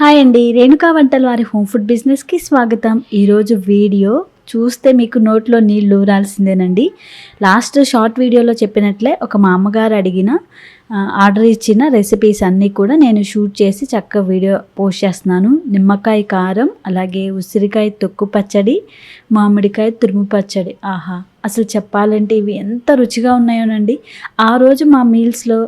Hi అండి రేణుకా వంటల వారి హోమ్ ఫుడ్ బిజినెస్కి స్వాగతం. ఈరోజు వీడియో చూస్తే మీకు నోట్లో నీళ్ళు ఊరాల్సిందేనండి. లాస్ట్ షార్ట్ వీడియోలో చెప్పినట్లే ఒక మా అమ్మగారు అడిగిన ఆర్డర్ ఇచ్చిన రెసిపీస్ అన్నీ కూడా నేను షూట్ చేసి చక్కగా వీడియో పోస్ట్ చేస్తున్నాను. నిమ్మకాయ కారం అలాగే ఉసిరికాయ తొక్కు పచ్చడి మామిడికాయ తురుము పచ్చడి. ఆహా అసలు చెప్పాలంటే ఇవి ఎంత రుచిగా ఉన్నాయోనండి. ఆ రోజు మా మీల్స్లో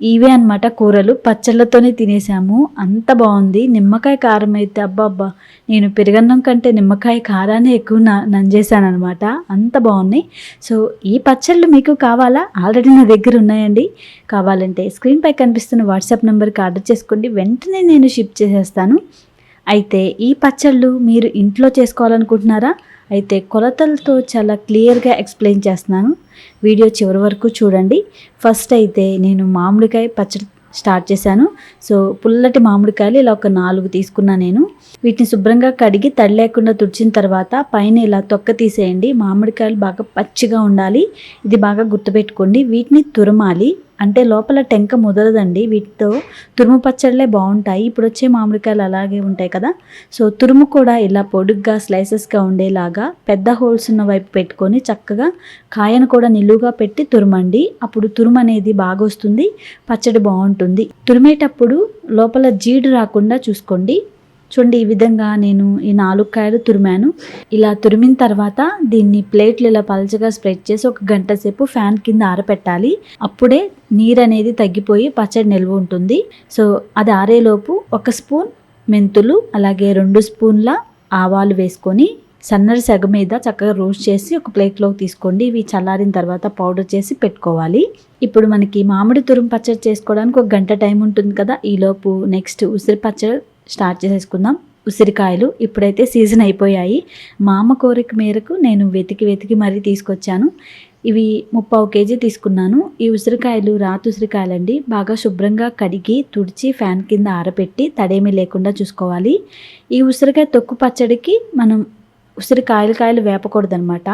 ఇవే అన్నమాట కూరలు. పచ్చళ్ళతోనే తినేసాము. అంత బాగుంది. నిమ్మకాయ కారం అయితే అబ్బాబ్బా! నేను పెరుగన్నం కంటే నిమ్మకాయ కారాన్ని ఎక్కువ నా నంజేసాను అనమాట అంత బాగున్నాయి. సో ఈ పచ్చళ్ళు మీకు కావాలా? ఆల్రెడీ నా దగ్గర ఉన్నాయండి. కావాలంటే స్క్రీన్పై కనిపిస్తున్న వాట్సాప్ నెంబర్కి ఆర్డర్ చేసుకోండి. వెంటనే నేను షిప్ చేసేస్తాను. అయితే ఈ పచ్చళ్ళు మీరు ఇంట్లో చేసుకోవాలనుకుంటున్నారా? అయితే కొలతలతో చాలా క్లియర్గా ఎక్స్ప్లెయిన్ చేస్తున్నాను. వీడియో చివరి వరకు చూడండి. ఫస్ట్ అయితే నేను మామిడికాయ పచ్చడి స్టార్ట్ చేశాను. సో పుల్లటి మామిడికాయలు ఇలా ఒక నాలుగు తీసుకున్నా నేను. వీటిని శుభ్రంగా కడిగి తడి లేకుండా తుడిచిన తర్వాత పైన ఇలా తొక్క తీసేయండి. మామిడికాయలు బాగా పచ్చిగా ఉండాలి. ఇది బాగా గుర్తుపెట్టుకోండి. వీటిని తురమాలి. అంటే లోపల టెంక ముదరదండి. వీటితో తురుము పచ్చళ్ళే బాగుంటాయి. ఇప్పుడు వచ్చే మామిడికాయలు అలాగే ఉంటాయి కదా. సో తురుము కూడా ఇలా పొడుగ్గా స్లైసెస్గా ఉండేలాగా పెద్ద హోల్స్ ఉన్న వైపు పెట్టుకొని చక్కగా కాయను కూడా నిలువుగా పెట్టి తురుమండి. అప్పుడు తురుము అనేది బాగా వస్తుంది. పచ్చడి బాగుంటుంది. తురిమేటప్పుడు లోపల జీడు రాకుండా చూసుకోండి. చూడండి ఈ విధంగా నేను ఈ నాలుగు కాయలు తురిమాను. ఇలా తురిమిన తర్వాత దీన్ని ప్లేట్లు ఇలా పలచగా స్ప్రెడ్ చేసి ఒక గంట సేపు ఫ్యాన్ కింద ఆరపెట్టాలి. అప్పుడే నీరు అనేది తగ్గిపోయి పచ్చడి నిల్వ ఉంటుంది. సో అది ఆరేలోపు ఒక స్పూన్ మెంతులు అలాగే రెండు స్పూన్ల ఆవాలు వేసుకొని సన్నరి సెగ మీద చక్కగా రోస్ట్ చేసి ఒక ప్లేట్లోకి తీసుకోండి. ఇవి చల్లారిన తర్వాత పౌడర్ చేసి పెట్టుకోవాలి. ఇప్పుడు మనకి మామిడి తురుము పచ్చడి చేసుకోవడానికి ఒక గంట టైం ఉంటుంది కదా. ఈలోపు నెక్స్ట్ ఉసిరి పచ్చడి స్టార్ట్ చేసేసుకుందాం. ఉసిరికాయలు ఇప్పుడైతే సీజన్ అయిపోయాయి. మా అమ్మ కోరిక మేరకు నేను వెతికి వెతికి మరీ తీసుకొచ్చాను. ఇవి ముప్పావు కేజీ తీసుకున్నాను. ఈ ఉసిరికాయలు రాతి ఉసిరికాయలండి. బాగా శుభ్రంగా కడిగి తుడిచి ఫ్యాన్ కింద ఆరబెట్టి తడేమీ లేకుండా చూసుకోవాలి. ఈ ఉసిరికాయ తొక్కు పచ్చడికి మనం ఉసిరికాయలు కాయలు వేపకూడదనమాట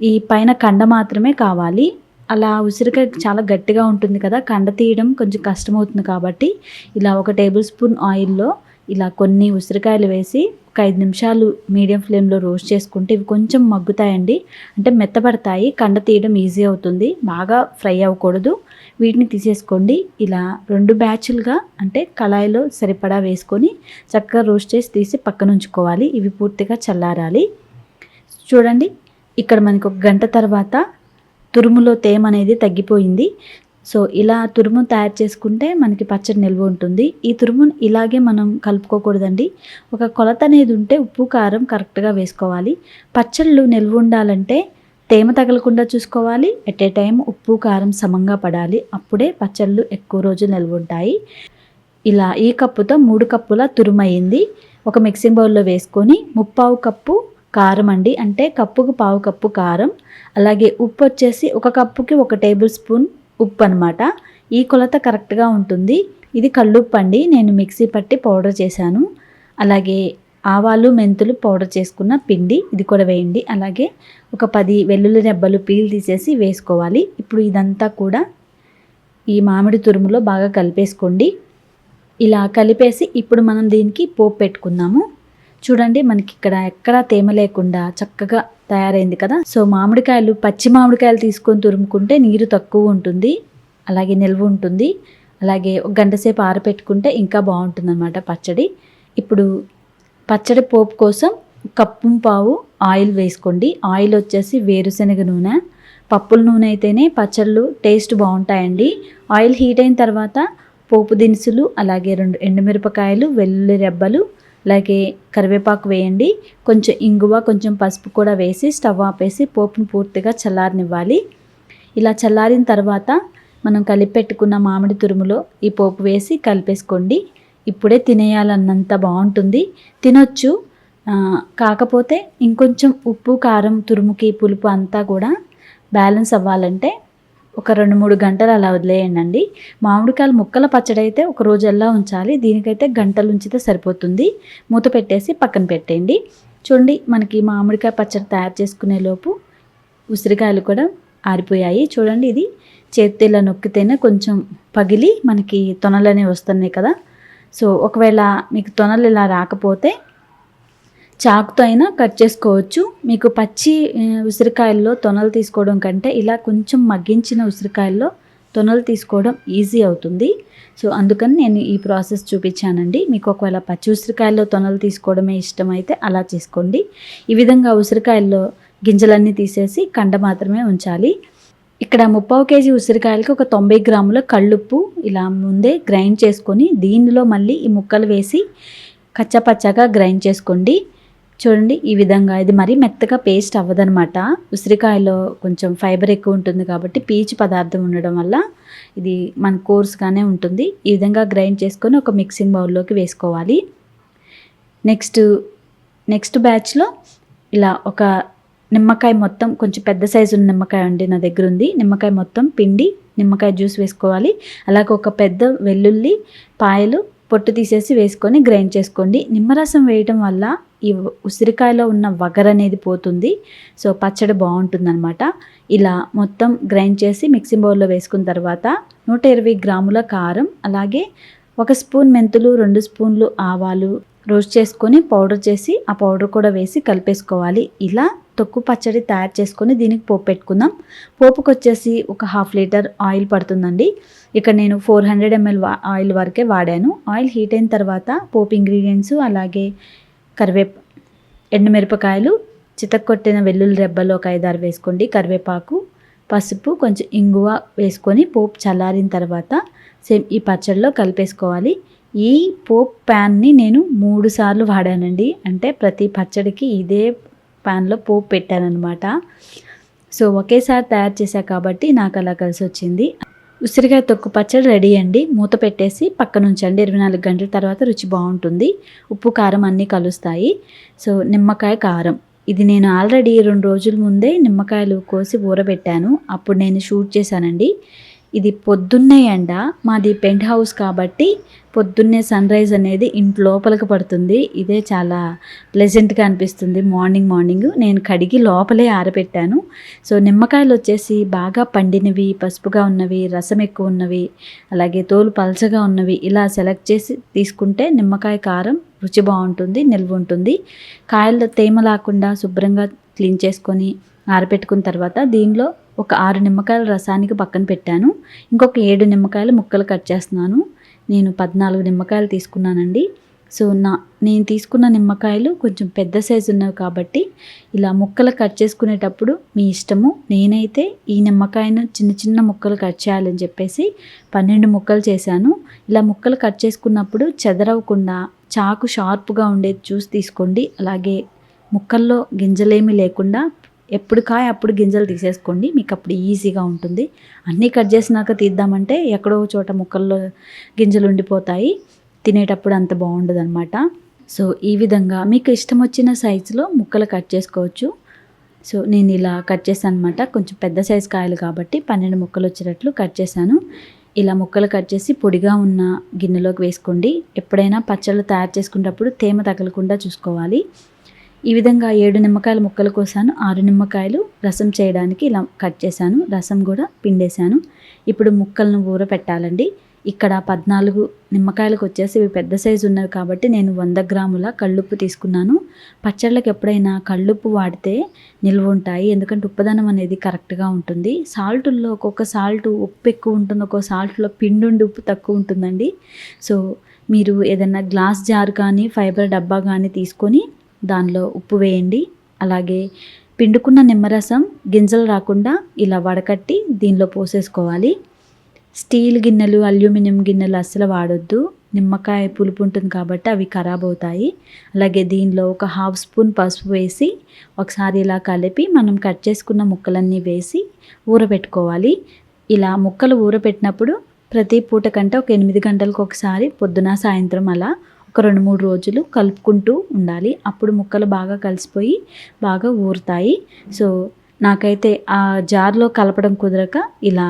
ఈ పైన కండ మాత్రమే కావాలి. అలా ఉసిరికాయ చాలా గట్టిగా ఉంటుంది కదా కండ తీయడం కొంచెం కష్టమవుతుంది కాబట్టి ఇలా ఒక టేబుల్ స్పూన్ ఆయిల్లో ఇలా కొన్ని ఉసిరికాయలు వేసి ఒక ఐదు నిమిషాలు మీడియం ఫ్లేమ్లో రోస్ట్ చేసుకుంటే ఇవి కొంచెం మగ్గుతాయండి. అంటే మెత్తపడతాయి కండ తీయడం ఈజీ అవుతుంది బాగా ఫ్రై అవ్వకూడదు. వీటిని తీసేసుకోండి. ఇలా రెండు బ్యాచ్లుగా అంటే కళాయిలో సరిపడా వేసుకొని చక్కగా రోస్ట్ చేసి తీసి పక్కన ఉంచుకోవాలి ఇవి పూర్తిగా చల్లారాలి. చూడండి ఇక్కడ మనకు ఒక గంట తర్వాత తురుములో తేమ అనేది తగ్గిపోయింది. సో ఇలా తురుము తయారు చేసుకుంటే మనకి పచ్చడి నిల్వ ఉంటుంది. ఈ తురుమును ఇలాగే మనం కలుపుకోకూడదండి. ఒక కొలత అనేది ఉంటే ఉప్పు కారం కరెక్ట్గా వేసుకోవాలి. పచ్చళ్ళు నిల్వ ఉండాలంటే తేమ తగలకుండా చూసుకోవాలి. ఎట్ ఏ టైం ఉప్పు కారం సమంగా పడాలి. అప్పుడే పచ్చళ్ళు ఎక్కువ రోజులు నిల్వ ఉంటాయి. ఇలా ఈ కప్పుతో మూడు కప్పుల తురుమయ్యింది ఒక మిక్సింగ్ బౌల్లో వేసుకొని ముప్పావు కప్పు కారం అండి. అంటే కప్పుకు పావు కప్పు కారం. అలాగే ఉప్పు వచ్చేసి ఒక కప్పుకి ఒక టేబుల్ స్పూన్ ఉప్పు అనమాట ఈ కొలత కరెక్ట్గా ఉంటుంది. ఇది కళ్ళుప్పు అండి నేను మిక్సీ పట్టి పౌడర్ చేశాను. అలాగే ఆవాలు మెంతులు పౌడర్ చేసుకున్న పిండి ఇది కూడా వేయండి. అలాగే ఒక పది వెల్లుల్లి రెబ్బలు పీల్ తీసేసి వేసుకోవాలి. ఇప్పుడు ఇదంతా కూడా ఈ మామిడి తురుములో బాగా కలిపేసుకోండి. ఇలా కలిపేసి ఇప్పుడు మనం దీనికి పోపు పెట్టుకుందాము. చూడండి మనకి ఇక్కడ ఎక్కడా తేమ లేకుండా చక్కగా తయారైంది కదా. సో మామిడికాయలు పచ్చి మామిడికాయలు తీసుకొని తురుముకుంటే నీరు తక్కువ ఉంటుంది. అలాగే నిల్వ ఉంటుంది. అలాగే ఒక గంట సేపు ఆరపెట్టుకుంటే ఇంకా బాగుంటుంది అనమాట పచ్చడి. ఇప్పుడు పచ్చడి పోపు కోసం కప్పు పావు ఆయిల్ వేసుకోండి. ఆయిల్ వచ్చేసి వేరుశనగ నూనె. పప్పుల నూనె అయితేనే పచ్చళ్ళు టేస్ట్ బాగుంటాయండి. ఆయిల్ హీట్ అయిన తర్వాత పోపు దినుసులు అలాగే రెండు ఎండుమిరపకాయలు వెల్లుల్లి రెబ్బలు అలాగే కరివేపాకు వేయండి. కొంచెం ఇంగువ కొంచెం పసుపు కూడా వేసి స్టవ్ ఆపేసి పోపును పూర్తిగా చల్లారనివ్వాలి. ఇలా చల్లారిన తర్వాత మనం కలిపి పెట్టుకున్న మామిడి తురుములో ఈ పోపు వేసి కలిపేసుకోండి. ఇప్పుడే తినేయాలన్నంత బాగుంటుంది. తినొచ్చు. కాకపోతే ఇంకొంచెం ఉప్పు కారం తురుముకి పులుపు అంతా కూడా బ్యాలెన్స్ అవ్వాలంటే ఒక రెండు మూడు గంటలు అలా వదిలేయండి మామిడికాయలు ముక్కల పచ్చడి అయితే ఒక ఎలా ఉంచాలి దీనికైతే గంటలు ఉంచితే సరిపోతుంది. మూత పెట్టేసి పక్కన పెట్టేయండి. చూడండి మనకి మామిడికాయ పచ్చడి తయారు చేసుకునే లోపు ఉసిరికాయలు కూడా ఆరిపోయాయి. చూడండి ఇది చేతి ఇలా నొక్కితేనే కొంచెం పగిలి మనకి తొనలనే వస్తున్నాయి కదా. సో ఒకవేళ మీకు తొనలు ఇలా రాకపోతే చాకుతో అయినా కట్ చేసుకోవచ్చు. మీకు పచ్చి ఉసిరికాయల్లో తొనలు తీసుకోవడం కంటే ఇలా కొంచెం మగ్గించిన ఉసిరికాయల్లో తొనలు తీసుకోవడం ఈజీ అవుతుంది. సో అందుకని నేను ఈ ప్రాసెస్ చూపించానండి. మీకు ఒకవేళ పచ్చి ఉసిరికాయల్లో తొనలు తీసుకోవడమే ఇష్టమైతే అలా చేసుకోండి. ఈ విధంగా ఉసిరికాయల్లో గింజలన్నీ తీసేసి కండ మాత్రమే ఉంచాలి. ఇక్కడ ముప్పావు కేజీ ఉసిరికాయలకి ఒక తొంభై గ్రాముల కళ్ళుప్పు ఇలా ముందే గ్రైండ్ చేసుకొని దీనిలో మళ్ళీ ఈ ముక్కలు వేసి కచ్చపచ్చగా గ్రైండ్ చేసుకోండి. చూడండి ఈ విధంగా. ఇది మరీ మెత్తగా పేస్ట్ అవ్వదనమాట ఉసిరికాయలో కొంచెం ఫైబర్ ఎక్కువ ఉంటుంది కాబట్టి పీచు పదార్థం ఉండడం వల్ల ఇది మన కోర్స్గానే ఉంటుంది. ఈ విధంగా గ్రైండ్ చేసుకొని ఒక మిక్సింగ్ బౌల్లోకి వేసుకోవాలి. నెక్స్ట్ నెక్స్ట్ బ్యాచ్లో ఇలా ఒక నిమ్మకాయ మొత్తం కొంచెం పెద్ద సైజు ఉన్న నిమ్మకాయ అండి నా దగ్గర ఉంది. నిమ్మకాయ మొత్తం పిండి నిమ్మకాయ జ్యూస్ వేసుకోవాలి. అలాగే ఒక పెద్ద వెల్లుల్లి పాయలు పొట్టు తీసేసి వేసుకొని గ్రైండ్ చేసుకోండి. నిమ్మరసం వేయటం వల్ల ఈ ఉసిరికాయలో ఉన్న వగర్ అనేది పోతుంది. సో పచ్చడి బాగుంటుందన్నమాట. ఇలా మొత్తం గ్రైండ్ చేసి మిక్సింగ్ బౌల్లో వేసుకున్న తర్వాత నూట ఇరవై గ్రాముల కారం అలాగే ఒక స్పూన్ మెంతులు రెండు స్పూన్లు ఆవాలు రోస్ట్ చేసుకొని పౌడర్ చేసి ఆ పౌడర్ కూడా వేసి కలిపేసుకోవాలి. ఇలా తొక్కు పచ్చడి తయారు చేసుకొని దీనికి పోపు పెట్టుకుందాం. పోపుకి వచ్చేసి ఒక హాఫ్ లీటర్ ఆయిల్ పడుతుందండి. ఇక్కడ నేను ఫోర్ హండ్రెడ్ ఎంఎల్ ఆయిల్ వరకే వాడాను. ఆయిల్ హీట్ అయిన తర్వాత పోపు ఇంగ్రీడియంట్స్ అలాగే కరివేప ఎండుమిరపకాయలు చితక్కొట్టిన వెల్లుల్లి రెబ్బలు ఒక ఐదారు వేసుకోండి. కరివేపాకు పసుపు కొంచెం ఇంగువ వేసుకొని పోపు చల్లారిన తర్వాత సేమ్ ఈ పచ్చడిలో కలిపేసుకోవాలి. ఈ పోప్ ప్యాన్ని నేను మూడు సార్లు వాడానండి. అంటే ప్రతి పచ్చడికి ఇదే ప్యాన్లో పోపు పెట్టానమాట సో ఒకేసారి తయారు చేశా కాబట్టి నాకు అలా కలిసి వచ్చింది ఉసిరికాయ తొక్కు పచ్చడి రెడీ అండి. మూత పెట్టేసి పక్కన ఉంచండి ఇరవై నాలుగు గంటల తర్వాత రుచి బాగుంటుంది. ఉప్పు కారం అన్నీ కలుస్తాయి. సో నిమ్మకాయ కారం. ఇది నేను ఆల్రెడీ రెండు రోజుల ముందే నిమ్మకాయలు కోసి ఊరబెట్టాను. అప్పుడు నేను షూట్ చేశానండి. ఇది పొద్దున్నే ఎండ మాది పెంట్ హౌస్ కాబట్టి పొద్దున్నే సన్ రైజ్ అనేది ఇంటి లోపలికి పడుతుంది. ఇదే చాలా ప్లెజెంట్గా అనిపిస్తుంది. మార్నింగ్ మార్నింగ్ నేను కడిగి లోపలే ఆరబెట్టాను. సో నిమ్మకాయలు వచ్చేసి బాగా పండినవి పసుపుగా ఉన్నవి రసం ఎక్కువ ఉన్నవి అలాగే తోలు పలచగా ఉన్నవి ఇలా సెలెక్ట్ చేసి తీసుకుంటే నిమ్మకాయ కారం రుచి బాగుంటుంది నిల్వ ఉంటుంది. కాయలు తేమ లేకుండా శుభ్రంగా క్లీన్ చేసుకొని ఆరబెట్టుకున్న తర్వాత దీనిలో ఒక ఆరు నిమ్మకాయల రసానికి పక్కన పెట్టాను. ఇంకొక ఏడు నిమ్మకాయలు ముక్కలు కట్ చేస్తున్నాను. నేను పద్నాలుగు నిమ్మకాయలు తీసుకున్నానండి. సో నా నేను తీసుకున్న నిమ్మకాయలు కొంచెం పెద్ద సైజు ఉన్నవి కాబట్టి ఇలా ముక్కలు కట్ చేసుకునేటప్పుడు మీ ఇష్టము. నేనైతే ఈ నిమ్మకాయను చిన్న చిన్న ముక్కలు కట్ చేయాలని చెప్పేసి పన్నెండు ముక్కలు చేశాను. ఇలా ముక్కలు కట్ చేసుకున్నప్పుడు చెదరవకుండా చాకు షార్ప్గా ఉండేది చూసి తీసుకోండి. అలాగే ముక్కల్లో గింజలేమీ లేకుండా ఎప్పుడు కాయ అప్పుడు గింజలు తీసేసుకోండి. మీకు అప్పుడు ఈజీగా ఉంటుంది. అన్నీ కట్ చేసినాక తీద్దామంటే ఎక్కడో చోట ముక్కల్లో గింజలు ఉండిపోతాయి. తినేటప్పుడు అంత బాగుండదు అనమాట సో ఈ విధంగా మీకు ఇష్టం వచ్చిన సైజులో ముక్కలు కట్ చేసుకోవచ్చు. సో నేను ఇలా కట్ చేశాను అనమాట కొంచెం పెద్ద సైజు కాయలు కాబట్టి పన్నెండు ముక్కలు వచ్చేటట్లు కట్ చేశాను. ఇలా ముక్కలు కట్ చేసి పొడిగా ఉన్న గిన్నెలోకి వేసుకోండి. ఎప్పుడైనా పచ్చళ్ళు తయారు చేసుకునేటప్పుడు తేమ తగలకుండా చూసుకోవాలి. ఈ విధంగా ఏడు నిమ్మకాయల ముక్కలు కోసాను. ఆరు నిమ్మకాయలు రసం చేయడానికి ఇలా కట్ చేశాను. రసం కూడా పిండేశాను. ఇప్పుడు ముక్కలను ఊర పెట్టాలండి ఇక్కడ పద్నాలుగు నిమ్మకాయలకు వచ్చేసి ఇవి పెద్ద సైజు ఉన్నవి కాబట్టి నేను వంద గ్రాముల కళ్ళుప్పు తీసుకున్నాను. పచ్చళ్ళకి ఎప్పుడైనా కళ్ళుప్పు వాడితే నిల్వ ఉంటాయి. ఎందుకంటే ఉప్పదనం అనేది కరెక్ట్గా ఉంటుంది. సాల్టుల్లో ఒక్కొక్క సాల్ట్ ఉప్పు ఎక్కువ ఉంటుంది. ఒక్కొక్క సాల్ట్లో పిండుండి ఉప్పు తక్కువ ఉంటుందండి. సో మీరు ఏదైనా గ్లాస్ జార్ కానీ ఫైబర్ డబ్బా కానీ తీసుకొని దానిలో ఉప్పు వేయండి. అలాగే పిండుకున్న నిమ్మరసం గింజలు రాకుండా ఇలా వడకట్టి దీనిలో పోసేసుకోవాలి. స్టీల్ గిన్నెలు అల్యూమినియం గిన్నెలు అస్సలు వాడొద్దు. నిమ్మకాయ పులుపు ఉంటుంది కాబట్టి అవి ఖరాబ్ అవుతాయి. అలాగే దీనిలో ఒక హాఫ్ స్పూన్ పసుపు వేసి ఒకసారి ఇలా కలిపి మనం కట్ చేసుకున్న ముక్కలన్నీ వేసి ఊరబెట్టుకోవాలి. ఇలా ముక్కలు ఊరబెట్టినప్పుడు ప్రతి పూట కంటే ఒక ఎనిమిది గంటలకు ఒకసారి పొద్దున సాయంత్రం అలా ఒక రెండు మూడు రోజులు కలుపుకుంటూ ఉండాలి. అప్పుడు ముక్కలు బాగా కలిసిపోయి బాగా ఊరుతాయి. సో నాకైతే ఆ జార్లో కలపడం కుదరక ఇలా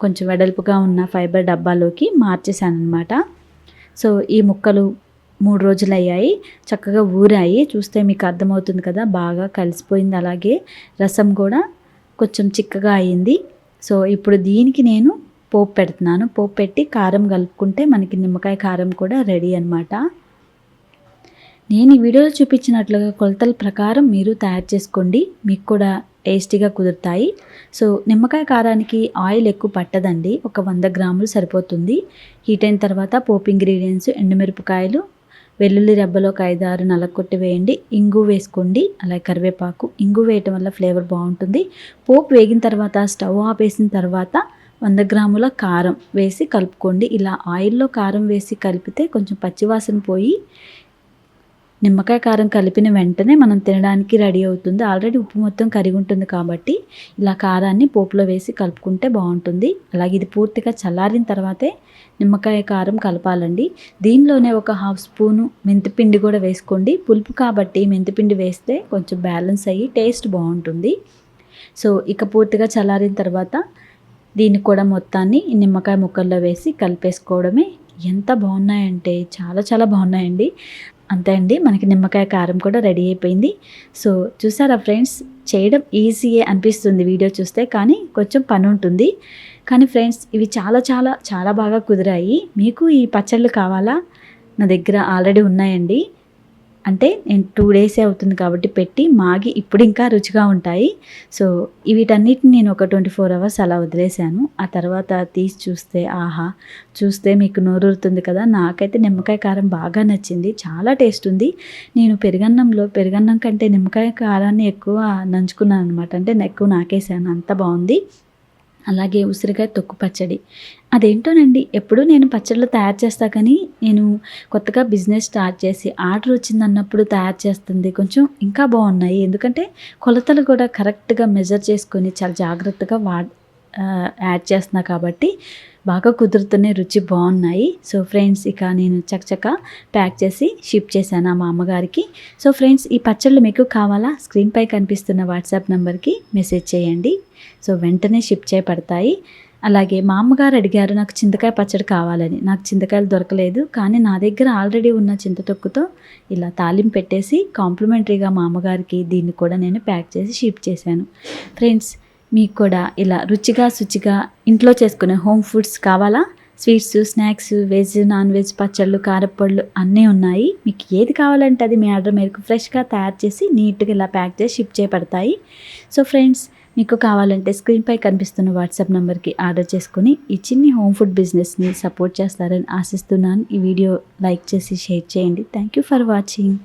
కొంచెం వెడల్పుగా ఉన్న ఫైబర్ డబ్బాలోకి మార్చేసాను అనమాట సో ఈ ముక్కలు మూడు రోజులు అయ్యాయి చక్కగా ఊరాయి. చూస్తే మీకు అర్థమవుతుంది కదా బాగా కలిసిపోయింది. అలాగే రసం కూడా కొంచెం చిక్కగా అయింది. సో ఇప్పుడు దీనికి నేను పోపు పెడుతున్నాను. పోపు పెట్టి కారం కలుపుకుంటే మనకి నిమ్మకాయ కారం కూడా రెడీ అనమాట నేను ఈ వీడియోలో చూపించినట్లుగా కొలతల ప్రకారం మీరు తయారు చేసుకోండి. మీకు కూడా టేస్టీగా కుదురుతాయి. సో నిమ్మకాయ కారానికి ఆయిల్ ఎక్కువ పట్టదండి. ఒక వంద గ్రాములు సరిపోతుంది. హీట్ అయిన తర్వాత పోపు ఇంగ్రీడియంట్స్ ఎండుమిరపకాయలు వెల్లుల్లి రెబ్బలో ఒక ఐదు ఆరు నలగొట్టి వేయండి. ఇంగు వేసుకోండి. అలాగే కరివేపాకు. ఇంగు వేయటం వల్ల ఫ్లేవర్ బాగుంటుంది. పోపు వేగిన తర్వాత స్టవ్ ఆపేసిన తర్వాత వంద గ్రాముల కారం వేసి కలుపుకోండి. ఇలా ఆయిల్లో కారం వేసి కలిపితే కొంచెం పచ్చివాసన పోయి నిమ్మకాయ కారం కలిపిన వెంటనే మనం తినడానికి రెడీ అవుతుంది. ఆల్రెడీ ఉప్పు మొత్తం కరిగి ఉంటుంది కాబట్టి ఇలా కారాన్ని పోపులో వేసి కలుపుకుంటే బాగుంటుంది. అలాగే ఇది పూర్తిగా చల్లారిన తర్వాతే నిమ్మకాయ కారం కలపాలండి. దీనిలోనే ఒక హాఫ్ స్పూను మెంతిపిండి కూడా వేసుకోండి. పులుపు కాబట్టి మెంతిపిండి వేస్తే కొంచెం బ్యాలెన్స్ అయ్యి టేస్ట్ బాగుంటుంది. సో ఇక పూర్తిగా చల్లారిన తర్వాత దీన్ని కూడా మొత్తాన్ని నిమ్మకాయ ముక్కల్లో వేసి కలిపేసుకోవడమే ఎంత బాగున్నాయంటే చాలా చాలా బాగున్నాయండి. అంతే అండి మనకి నిమ్మకాయ కారం కూడా రెడీ అయిపోయింది. సో చూసారా ఫ్రెండ్స్ చేయడం ఈజీయే అనిపిస్తుంది వీడియో చూస్తే కానీ కొంచెం పని ఉంటుంది. కానీ ఫ్రెండ్స్ ఇవి చాలా చాలా చాలా బాగా కుదిరాయి. మీకు ఈ పచ్చళ్ళు కావాలా? నా దగ్గర ఆల్రెడీ ఉన్నాయండి. అంటే నేను టూ డేసే అవుతుంది కాబట్టి పెట్టి మాగి ఇప్పుడు ఇంకా రుచిగా ఉంటాయి. సో వీటన్నిటిని నేను ఒక ట్వంటీ ఫోర్ అవర్స్ అలా వదిలేశాను. ఆ తర్వాత తీసి చూస్తే ఆహా చూస్తే మీకు నోరుతుంది కదా. నాకైతే నిమ్మకాయ కారం బాగా నచ్చింది. చాలా టేస్ట్ ఉంది. నేను పెరుగన్నంలో పెరుగన్నం కంటే నిమ్మకాయ కారాన్ని ఎక్కువ నంచుకున్నాను అనమాట అంటే ఎక్కువ నాకేసాను అంత బాగుంది. అలాగే ఉసిరికాయ తొక్కు పచ్చడి. అదేంటోనండి ఎప్పుడు నేను పచ్చళ్ళు తయారు చేస్తా కానీ నేను కొత్తగా బిజినెస్ స్టార్ట్ చేసి ఆర్డర్ వచ్చింది అన్నప్పుడు తయారు చేస్తుంది. కొంచెం ఇంకా బాగున్నాయి. ఎందుకంటే కొలతలు కూడా కరెక్ట్గా మెజర్ చేసుకొని చాలా జాగ్రత్తగా వా యాడ్ చేస్తున్నా కాబట్టి బాగా కుదురుతున్నాయి రుచి బాగున్నాయి. సో ఫ్రెండ్స్ ఇక నేను చకచక ప్యాక్ చేసి షిప్ చేశాను మా అమ్మగారికి. సో ఫ్రెండ్స్ ఈ పచ్చళ్ళు మీకు కావాలా? స్క్రీన్పై కనిపిస్తున్న వాట్సాప్ నెంబర్కి మెసేజ్ చేయండి. సో వెంటనే షిప్ చేయబడతాయి అలాగే మా అమ్మగారు అడిగారు నాకు చింతకాయ పచ్చడి కావాలని. నాకు చింతకాయలు దొరకలేదు కానీ నా దగ్గర ఆల్రెడీ ఉన్న చింతతొక్కుతో ఇలా తాలింపు పెట్టేసి కాంప్లిమెంటరీగా మా అమ్మగారికి దీన్ని కూడా నేను ప్యాక్ చేసి షిప్ చేశాను. ఫ్రెండ్స్ మీకు కూడా ఇలా రుచిగా శుచిగా ఇంట్లో చేసుకునే హోమ్ ఫుడ్స్ కావాలా? Sweets snacks veg non veg పచ్చళ్ళు కారపళ్ళు అన్నీ ఉన్నాయి. మీకు ఏది కావాలంటే అది మీ ఆర్డర్ మేరకు ఫ్రెష్గా తయారు చేసి నీట్గా ఇలా ప్యాక్ చేసి షిప్ చేయబడతాయి సో ఫ్రెండ్స్ మీకు కావాలంటే స్క్రీన్పై కనిపిస్తున్న వాట్సాప్ నెంబర్కి ఆర్డర్ చేసుకుని ఈ చిన్ని హోమ్ ఫుడ్ బిజినెస్ని సపోర్ట్ చేస్తారని ఆశిస్తున్నాను. ఈ వీడియో లైక్ చేసి షేర్ చేయండి. Thank you for watching.